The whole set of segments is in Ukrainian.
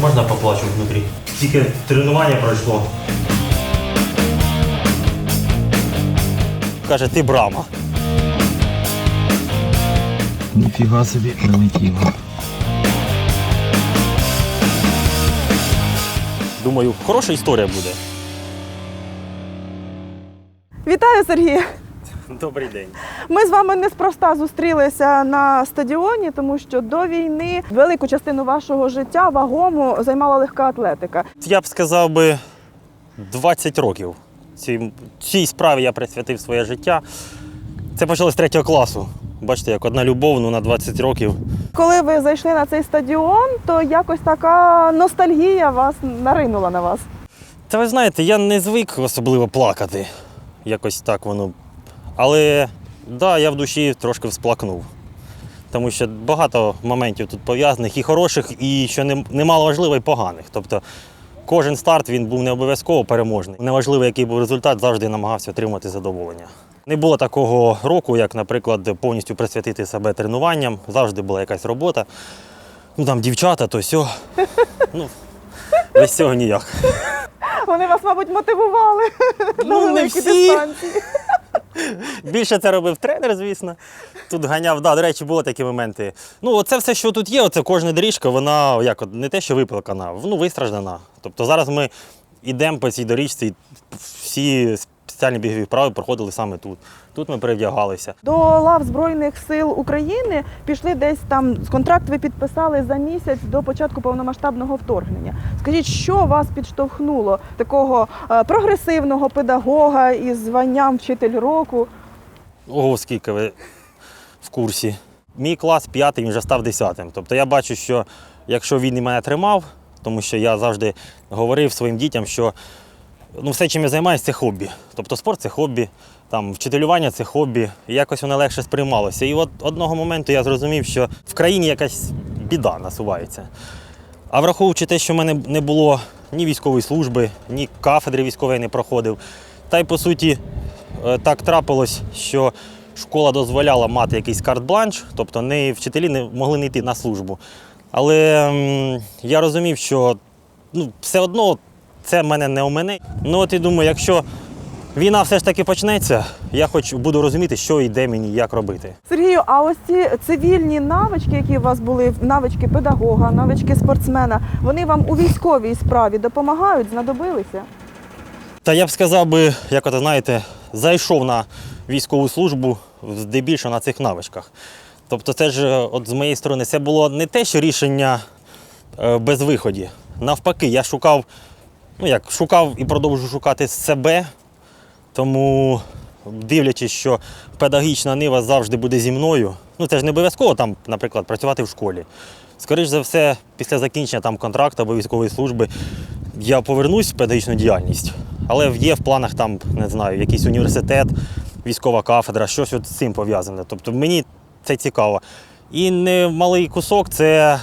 Можна поплачу внутрі? Тільки тренування пройшло. Каже, ти брама. Ніфіга собі прилетіло. Думаю, хороша історія буде. Вітаю, Сергій! Добрий день. Ми з вами неспроста зустрілися на стадіоні, тому що до війни велику частину вашого життя вагому займала легка атлетика. Я б сказав би 20 років. Цій, цій справі я присвятив своє життя. Це почалося з третього класу. Бачите, як одна любов ну, на 20 років. Коли ви зайшли на цей стадіон, то якось така ностальгія вас наринула на вас. Та ви знаєте, я не звик особливо плакати. Якось так воно. Але да, я в душі трошки всплакнув. Тому що багато моментів тут пов'язаних і хороших, і що немало важливо, і поганих. Тобто кожен старт він був не обов'язково переможний. Неважливо, який був результат, завжди намагався отримати задоволення. Не було такого року, як, наприклад, повністю присвятити себе тренуванням. Завжди була якась робота. Ну там дівчата, то сьо. Ну, без цього ніяк. Вони вас, мабуть, мотивували на Ну, не всі. дистанції. Більше це робив тренер, звісно. Тут ганяв, да, до речі, були такі моменти. Ну, оце все, що тут є, оце кожна доріжка, вона як не те, що випилкана, ну, вистраждана. Тобто зараз ми йдемо по цій доріжці, всі спеціальні бігові вправи проходили саме тут. Тут ми перевдягалися. До лав Збройних сил України пішли десь там контракт ви підписали за місяць до початку повномасштабного вторгнення. Скажіть, що вас підштовхнуло такого е, прогресивного педагога із званням вчитель року? Ого, скільки ви в курсі. Мій клас п'ятий, він вже став десятим. Тобто я бачу, що якщо він і мене тримав, тому що я завжди говорив своїм дітям, що ну, все, чим я займаюся, це хобі. Тобто спорт це хобі, там, вчителювання це хобі. І якось воно легше сприймалося. І от одного моменту я зрозумів, що в країні якась біда насувається. А враховуючи те, що в мене не було ні військової служби, ні кафедри військової не проходив. Та й по суті, е, так трапилось, що школа дозволяла мати якийсь карт-бланш, тобто не вчителі не могли не йти на службу. Але я розумів, що ну, все одно це в мене не у мене. Ну от і думаю, якщо війна все ж таки почнеться, я хоч буду розуміти, що і де мені як робити. Сергію, а ось ці цивільні навички, які у вас були, навички педагога, навички спортсмена, вони вам у військовій справі допомагають, знадобилися? Та я б сказав би, як от знаєте, зайшов на військову службу здебільшого на цих навичках. Тобто, це ж от з моєї сторони, це було не те, що рішення е, без виході. Навпаки, я шукав, ну як шукав і продовжую шукати себе. Тому, дивлячись, що педагогічна нива завжди буде зі мною, ну це ж не обов'язково там, наприклад, працювати в школі. Скоріше за все, після закінчення там контракту або військової служби я повернусь в педагогічну діяльність, але є в планах там, не знаю, якийсь університет, військова кафедра, щось от з цим пов'язане. Тобто мені це цікаво. І не малий кусок це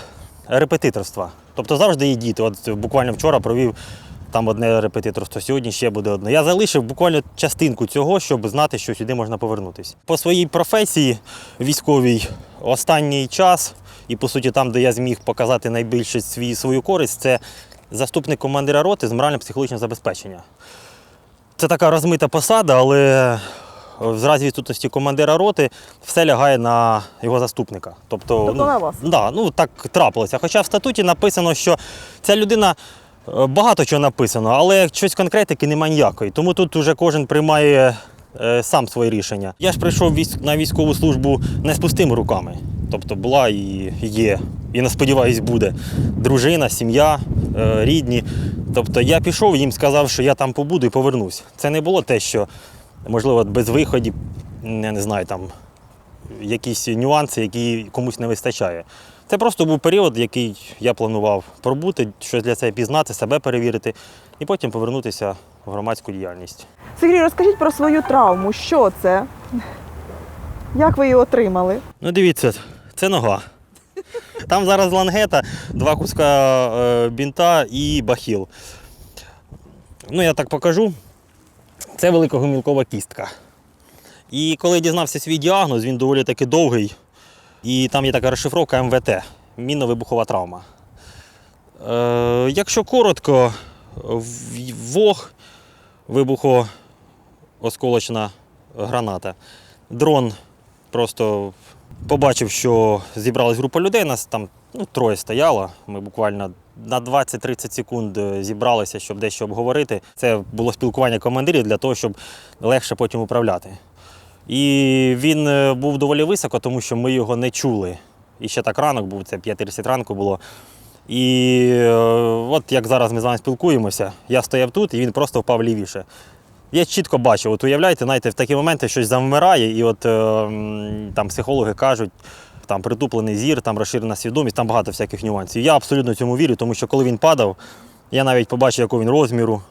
репетиторство. Тобто завжди є діти. От буквально вчора провів там одне репетиторство, сьогодні ще буде одне. Я залишив буквально частинку цього, щоб знати, що сюди можна повернутися. По своїй професії військовій останній час, і по суті, там, де я зміг показати найбільше свій, свою користь, це заступник командира роти з морально-психологічного забезпечення. Це така розмита посада, але в разі відсутності командира роти все лягає на його заступника. Тобто, Тобто на вас? Да, ну так трапилося. Хоча в статуті написано, що ця людина багато чого написано, але щось конкретики немає ніякої. Тому тут уже кожен приймає е, сам своє рішення. Я ж прийшов на військову службу не з пустими руками. Тобто була і є, і не сподіваюсь, буде дружина, сім'я, е, рідні. Тобто я пішов, їм сказав, що я там побуду і повернусь. Це не було те, що, можливо, без виходів, я не знаю, там якісь нюанси, які комусь не вистачає. Це просто був період, який я планував пробути, щось для себе пізнати, себе перевірити і потім повернутися в громадську діяльність. Сергій, розкажіть про свою травму. Що це? Як ви її отримали? Ну, дивіться, це нога. Там зараз лангета, два куска е, бінта і бахіл. Ну, я так покажу. Це великогомілкова кістка. І коли я дізнався свій діагноз, він доволі таки довгий. І там є така розшифровка МВТ мінно-вибухова травма. Е, якщо коротко, ВОГ, вибухоосколочна граната. Дрон просто побачив, що зібралась група людей, нас там ну, троє стояло. Ми буквально на 20-30 секунд е, зібралися, щоб дещо обговорити. Це було спілкування командирів для того, щоб легше потім управляти. І він е, був доволі високо, тому що ми його не чули. І ще так ранок був, це 5.30 ранку було. І е, от як зараз ми з вами спілкуємося, я стояв тут, і він просто впав лівіше. Я чітко бачив, от уявляєте, знаєте, в такі моменти щось завмирає, і от е, там психологи кажуть, там притуплений зір, там розширена свідомість, там багато всяких нюансів. Я абсолютно цьому вірю, тому що коли він падав, я навіть побачив, якого він розміру,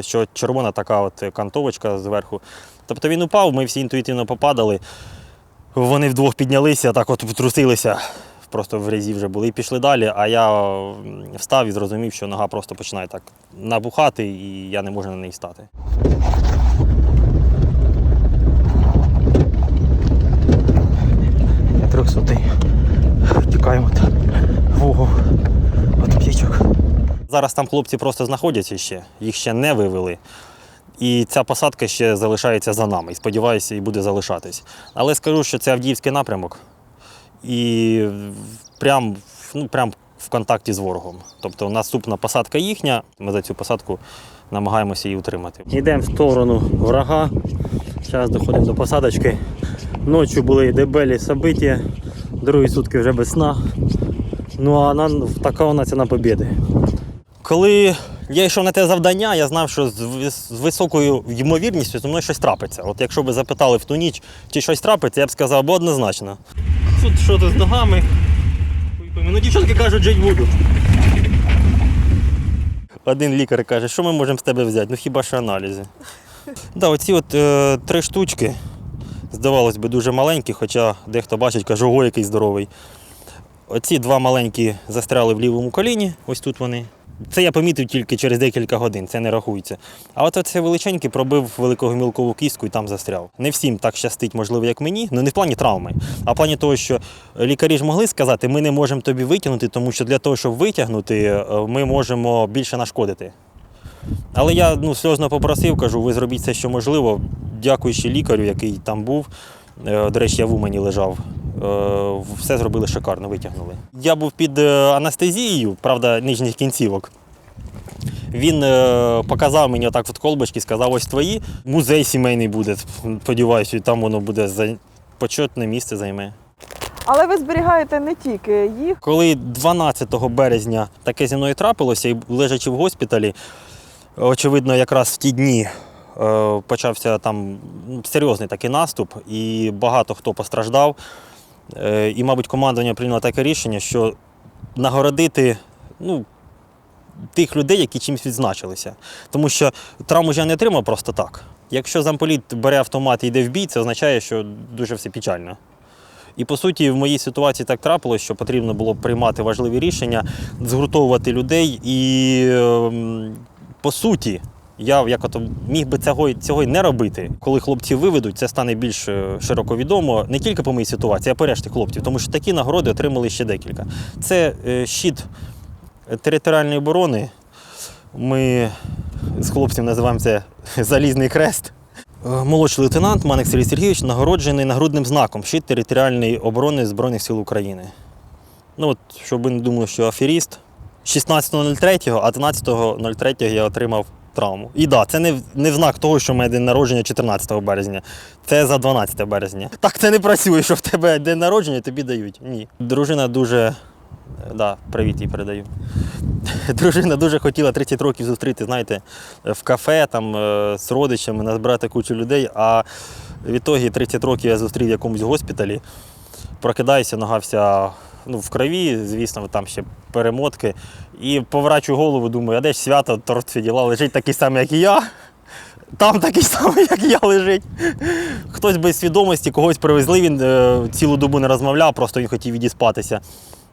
що червона така от кантовочка зверху. Тобто він упав, ми всі інтуїтивно попадали. Вони вдвох піднялися, так от трусилися, просто в грязі вже були і пішли далі. А я встав і зрозумів, що нога просто починає так набухати, і я не можу на неї стати. Трьохсотий. Тікаємо от вогу. От птічок. Зараз там хлопці просто знаходяться ще, їх ще не вивели. І ця посадка ще залишається за нами. І сподіваюся, і буде залишатись. Але скажу, що це Авдіївський напрямок. І прям, ну, прям в контакті з ворогом. Тобто наступна посадка їхня, ми за цю посадку намагаємося її утримати. Йдемо в сторону врага. Зараз доходимо до посадочки. Ночі були дебелі собиття, другі сутки вже без сна. Ну а на, така вона ціна побіди. Коли я йшов на те завдання, я знав, що з, високою ймовірністю зі мною щось трапиться. От якщо б запитали в ту ніч, чи щось трапиться, я б сказав, бо однозначно. Тут що то з ногами. Ну, дівчатки кажуть, жить буду. Один лікар каже, що ми можемо з тебе взяти? Ну хіба що аналізи. Да, оці от е, три штучки, здавалось би, дуже маленькі, хоча дехто бачить, каже, ого, який здоровий. Оці два маленькі застряли в лівому коліні, ось тут вони. Це я помітив тільки через декілька годин, це не рахується. А от оце величенький пробив великого мілкову кістку і там застряв. Не всім так щастить, можливо, як мені, ну не в плані травми, а в плані того, що лікарі ж могли сказати, ми не можемо тобі витягнути, тому що для того, щоб витягнути, е, ми можемо більше нашкодити. Але я ну, сльозно попросив, кажу, ви зробіть все, що можливо, дякуючи лікарю, який там був. Е, До речі, я в Умані лежав. Е, Все зробили шикарно, витягнули. Я був під е, анестезією, правда, нижніх кінцівок. Він е, показав мені отак от колбочки, сказав, ось твої. Музей сімейний буде. Сподіваюся, там воно буде почетне місце займе. Але ви зберігаєте не тільки їх. Коли 12 березня таке зі мною трапилося, і лежачи в госпіталі, очевидно, якраз в ті дні почався там серйозний такий наступ, і багато хто постраждав. Е, І, мабуть, командування прийняло таке рішення, що нагородити ну, тих людей, які чимось відзначилися. Тому що травму ж я не отримав просто так. Якщо замполіт бере автомат і йде в бій, це означає, що дуже все печально. І по суті, в моїй ситуації так трапилось, що потрібно було приймати важливі рішення, згуртовувати людей. І ем, по суті, я як ото міг би цього, цього й не робити. Коли хлопці виведуть, це стане більш е, широко відомо не тільки по моїй ситуації, а по решті хлопців, тому що такі нагороди отримали ще декілька. Це е, щит територіальної оборони. Ми з хлопців називаємо це Залізний крест. Е, Молодший лейтенант Маник Сергій Сергійович нагороджений нагрудним знаком щит територіальної оборони Збройних сил України. Ну от, щоб ви не думали, що аферіст. 16.03, а 13.03 я отримав травму. І да, це не, в- не в знак того, що в мене день народження 14 березня. Це за 12 березня. Так це не працює, що в тебе день народження тобі дають. Ні. Дружина дуже. Да, привіт їй передаю. Дружина дуже хотіла 30 років зустріти, знаєте, в кафе там е, з родичами, назбирати кучу людей. А відтоді 30 років я зустрів в якомусь госпіталі. Прокидаюся, нога вся ну, в крові, звісно, там ще перемотки. І поворачую голову, думаю, а де ж свято, торт діла, лежить такий самий, як і я. Там такий самий, як я лежить. Хтось без свідомості, когось привезли, він е, цілу добу не розмовляв, просто він хотів відіспатися.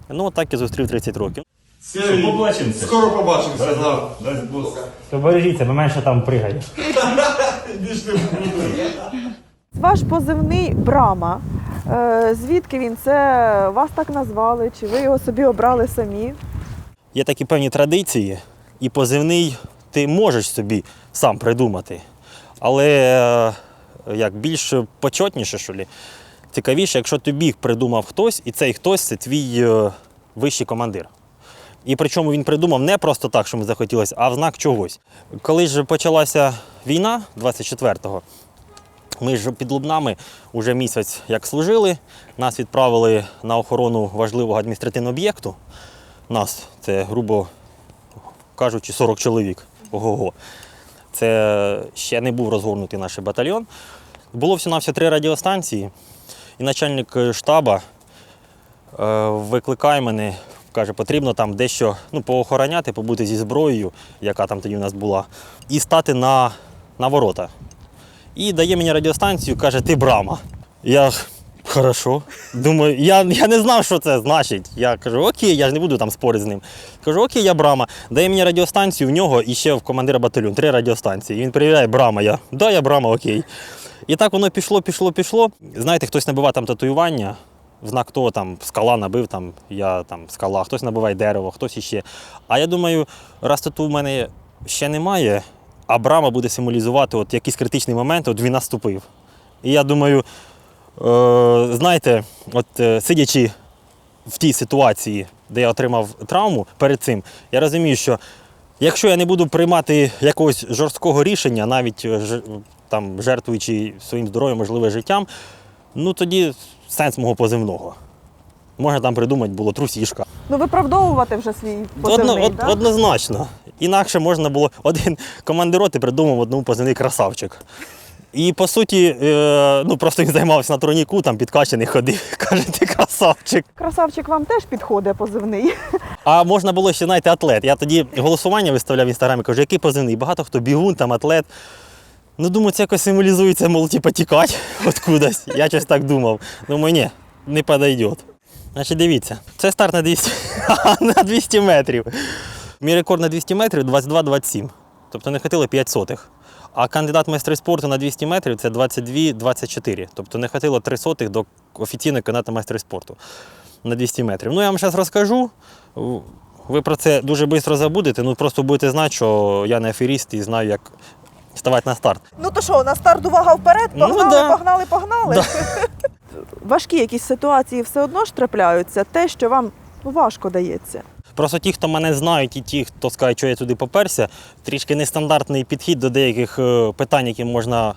Ну, так і зустрів 30 років. Що, побачимося? Скоро побачимося. да. Дасть Бог. То бережіться, бо менше там пригає. Ваш позивний Брама. Е, Звідки він? Це вас так назвали? Чи ви його собі обрали самі? Є такі певні традиції, і позивний ти можеш собі сам придумати. Але е, як більш почетніше, що лі, цікавіше, якщо тобі придумав хтось, і цей хтось це твій е, вищий командир. І причому він придумав не просто так, що ми захотілося, а в знак чогось. Коли ж почалася війна 24-го, ми ж під Лубнами вже місяць як служили, нас відправили на охорону важливого адміністративного об'єкту. Нас це, грубо кажучи, 40 чоловік. Ого-го. Це ще не був розгорнутий наш батальйон. Було всього навсього три радіостанції, і начальник е, штаба е, викликає мене, каже, потрібно там дещо ну, поохороняти, побути зі зброєю, яка там тоді у нас була, і стати на, на ворота. І дає мені радіостанцію, каже, ти брама. Я хорошо. Думаю, я, я не знав, що це значить. Я кажу, окей, я ж не буду там спорити з ним. Кажу, окей, я брама. Дає мені радіостанцію, в нього і ще в командира батальйону три радіостанції. І він перевіряє, брама я. Да, я брама, окей. І так воно пішло, пішло, пішло. Знаєте, хтось набиває там татуювання. В знак того там скала набив, там я там скала, хтось набиває дерево, хтось іще. А я думаю, раз тату в мене ще немає, а брама буде символізувати от якийсь критичний момент, от він наступив. І я думаю, е, знаєте, от е, сидячи в тій ситуації, де я отримав травму перед цим, я розумію, що якщо я не буду приймати якогось жорсткого рішення, навіть е, ж- там, жертвуючи своїм здоров'ям, можливо, життям, ну тоді сенс мого позивного. Можна там придумати було трусішка. Ну, виправдовувати вже свій позивний, Одно, од- Однозначно. Інакше можна було один командир роти придумав одному позивний красавчик. І по суті, е, ну просто він займався на троніку, там підкачаний ходив. Каже, ти красавчик. Красавчик вам теж підходить позивний. А можна було ще, знаєте, атлет. Я тоді голосування виставляв в інстаграмі, кажу, який позивний? Багато хто бігун, там атлет. Ну, думаю, це якось символізується, мол, типа тікать откудись. Я щось так думав. Думаю, ні, не подойдет. Значить, дивіться, це старт на 200, на 200 метрів. Мій рекорд на 200 метрів 22-27. Тобто не хватило 5 сотих. А кандидат майстри спорту на 200 метрів це 22-24. Тобто не хватило 3 сотих до офіційного кандидата майстри спорту на 200 метрів. Ну, я вам зараз розкажу. Ви про це дуже швидко забудете, ну просто будете знати, що я не аферіст і знаю, як ставати на старт. Ну то що, на старт увага вперед, Ну, погнали, да. погнали, погнали. Важкі якісь ситуації все одно ж трапляються, те, що вам ну, важко дається. Просто ті, хто мене знають, і ті, хто скаже, що я туди поперся, трішки нестандартний підхід до деяких е, питань, які можна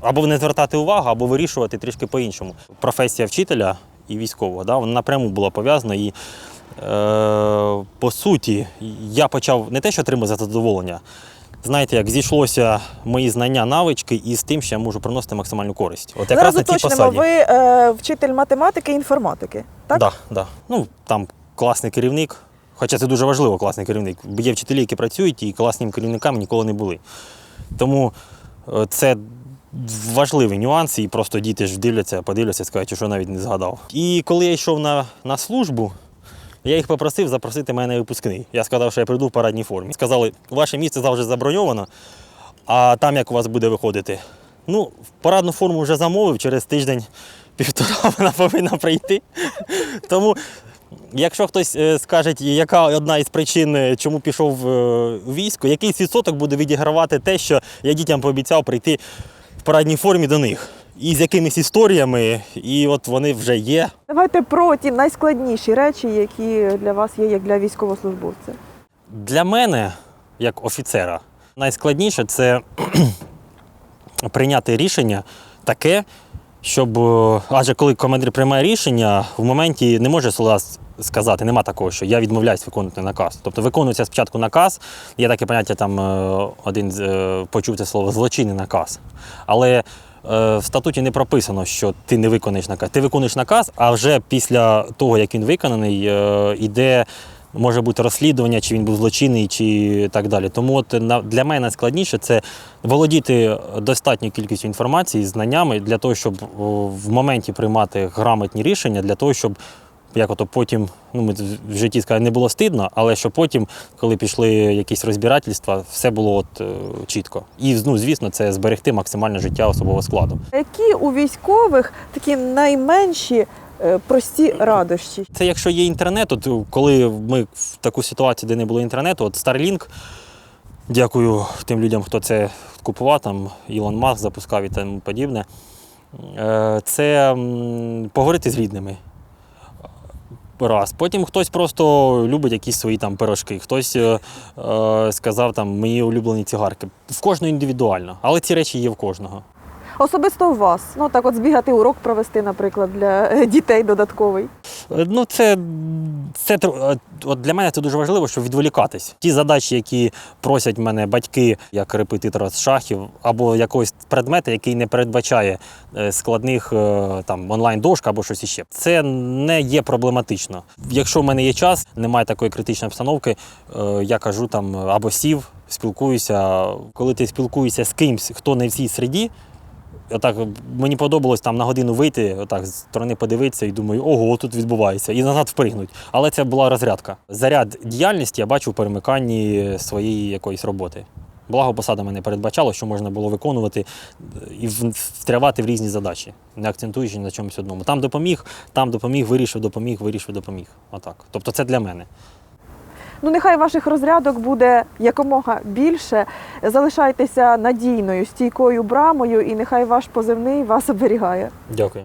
або не звертати увагу, або вирішувати трішки по-іншому. Професія вчителя і військового, да, вона напряму була пов'язана. І, е, по суті, я почав не те, що отримати задоволення. Знаєте, як зійшлося мої знання, навички із тим, що я можу приносити максимальну користь. От якраз Зараз на цій уточнимо, посаді. ви е, вчитель математики і інформатики, так? Да, да. Ну, там класний керівник. Хоча це дуже важливо, класний керівник. Є вчителі, які працюють, і класними керівниками ніколи не були. Тому е, це важливий нюанс, і просто діти ж дивляться, подивляться, скажуть, що навіть не згадав. І коли я йшов на, на службу, я їх попросив запросити мене на випускний. Я сказав, що я прийду в парадній формі. Сказали, ваше місце завжди заброньовано, а там як у вас буде виходити. Ну, в парадну форму вже замовив, через тиждень півтора вона повинна прийти. Тому, якщо хтось е, скаже, яка одна із причин, е, чому пішов е, у військо, якийсь відсоток буде відігравати те, що я дітям пообіцяв прийти в парадній формі до них. І з якимись історіями, і от вони вже є. Давайте про ті найскладніші речі, які для вас є, як для військовослужбовця. Для мене, як офіцера, найскладніше це прийняти рішення таке, щоб. е, Адже коли командир приймає рішення, в моменті не може солдат сказати, нема такого, що я відмовляюсь виконувати наказ. Тобто виконується спочатку наказ, є таке поняття, там е, один е, почув це слово злочинний наказ. Але е, в статуті не прописано, що ти не виконуєш наказ. Ти виконуєш наказ, а вже після того, як він виконаний, іде може бути розслідування, чи він був злочинний, чи так далі. Тому от для мене найскладніше це володіти достатньою кількістю інформації, знаннями для того, щоб в моменті приймати грамотні рішення, для того, щоб як ото потім, ну ми в житті сказали, не було стидно, але що потім, коли пішли якісь розбирательства, все було от, е, чітко. І ну, звісно, це зберегти максимальне життя особового складу. Які у військових такі найменші е, прості радощі? Це якщо є інтернет, от коли ми в таку ситуацію, де не було інтернету, от Starlink, дякую тим людям, хто це купував, там Ілон Маск запускав і тому подібне. Е, Це м, поговорити з рідними. Раз. Потім хтось просто любить якісь свої там пирожки, хтось е, е, сказав там мої улюблені цигарки. В кожного індивідуально, але ці речі є в кожного. Особисто у вас, ну так от збігати урок провести, наприклад, для е, дітей додатковий. Е, Ну, це, це е, от для мене це дуже важливо, щоб відволікатись. Ті задачі, які просять мене батьки, як репетитора з шахів, або якогось предмета, який не передбачає е, складних там онлайн-дошк або щось іще. Це не є проблематично. Якщо в мене є час, немає такої критичної обстановки, я кажу там або сів, спілкуюся. Коли ти спілкуєшся з кимсь, хто не в цій середі. Отак мені подобалось там на годину вийти, отак з сторони подивитися і думаю, ого, тут відбувається, і назад впригнуть. Але це була розрядка. Заряд діяльності я бачу в перемиканні своєї якоїсь роботи. Благо посада мене передбачало, що можна було виконувати е, і в- встрявати в різні задачі, не акцентуючи на чомусь одному. Там допоміг, там допоміг, вирішив, допоміг, вирішив, допоміг. Отак. Тобто це для мене. Ну, нехай ваших розрядок буде якомога більше. Залишайтеся надійною, стійкою брамою, і нехай ваш позивний вас оберігає. Дякую.